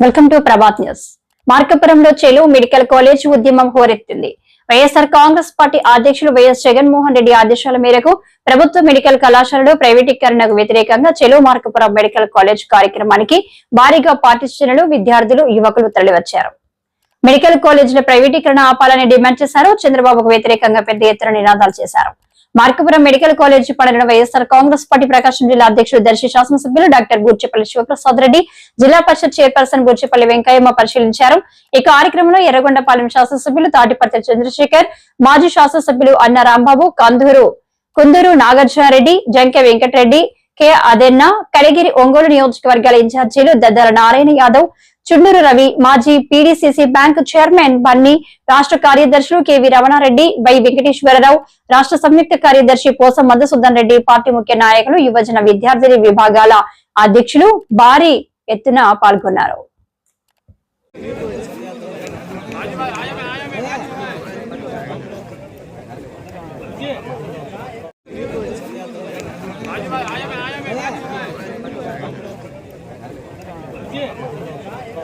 Welcome to Prabhat news మార్కపురంలో చెలు medical college ఉద్యమం హోరెత్తింది. వైఎస్ఆర్ కాంగ్రెస్ పార్టీ అధ్యక్షులు వైఎస్ జగన్మోహన్ రెడ్డి ఆదేశాల మేరకు ప్రభుత్వ మెడికల్ కళాశాలలో ప్రైవేటీకరణకు వ్యతిరేకంగా చెలో మార్కపురం మెడికల్ కాలేజ్ కార్యక్రమానికి భారీగా పార్టీ విద్యార్థులు యువకులు తరలివచ్చారు. మెడికల్ కాలేజీల ప్రైవేటీకరణ ఆపాలని డిమాండ్ చేశారు. చంద్రబాబుకు వ్యతిరేకంగా పెద్ద ఎత్తున నినాదాలు చేశారు. మార్కపురం మెడికల్ కాలేజీ పడన వైఎస్ఆర్ కాంగ్రెస్ పార్టీ ప్రకాశం జిల్లా అధ్యక్షుడు దర్శి శాసనసభ్యులు డాక్టర్ బూర్చిపల్లి శివప్రసాద్ రెడ్డి జిల్లా పరిషత్ చైర్పర్సన్ బూర్చిపల్లి వెంకయ్యమ్మ పరిశీలించారు. ఈ కార్యక్రమంలో ఎర్రగొండపాలెం శాసనసభ్యులు తాటిపర్తి చంద్రశేఖర్ మాజీ శాసనసభ్యులు అన్న రాంబాబు కందూరు కుందూరు నాగార్జునారెడ్డి జంకె వెంకటరెడ్డి కె అదెన్న కడిగిరి ఒంగోలు నియోజకవర్గాల ఇన్ఛార్జీలు దద్దల నారాయణ యాదవ్ చుండూరు రవి మాజీ పీడీసీసీ బ్యాంకు చైర్మన్ బన్ని రాష్ట్ర కార్యదర్శులు కెవి రమణారెడ్డి వై వెంకటేశ్వరరావు రాష్ట్ర సంయుక్త కార్యదర్శి పోసం మధుసూదన్ రెడ్డి పార్టీ ముఖ్య నాయకులు యువజన విద్యార్థిని విభాగాల అధ్యక్షులు భారీ ఎత్తున పాల్గొన్నారు. आजू बाजू आजू बाजू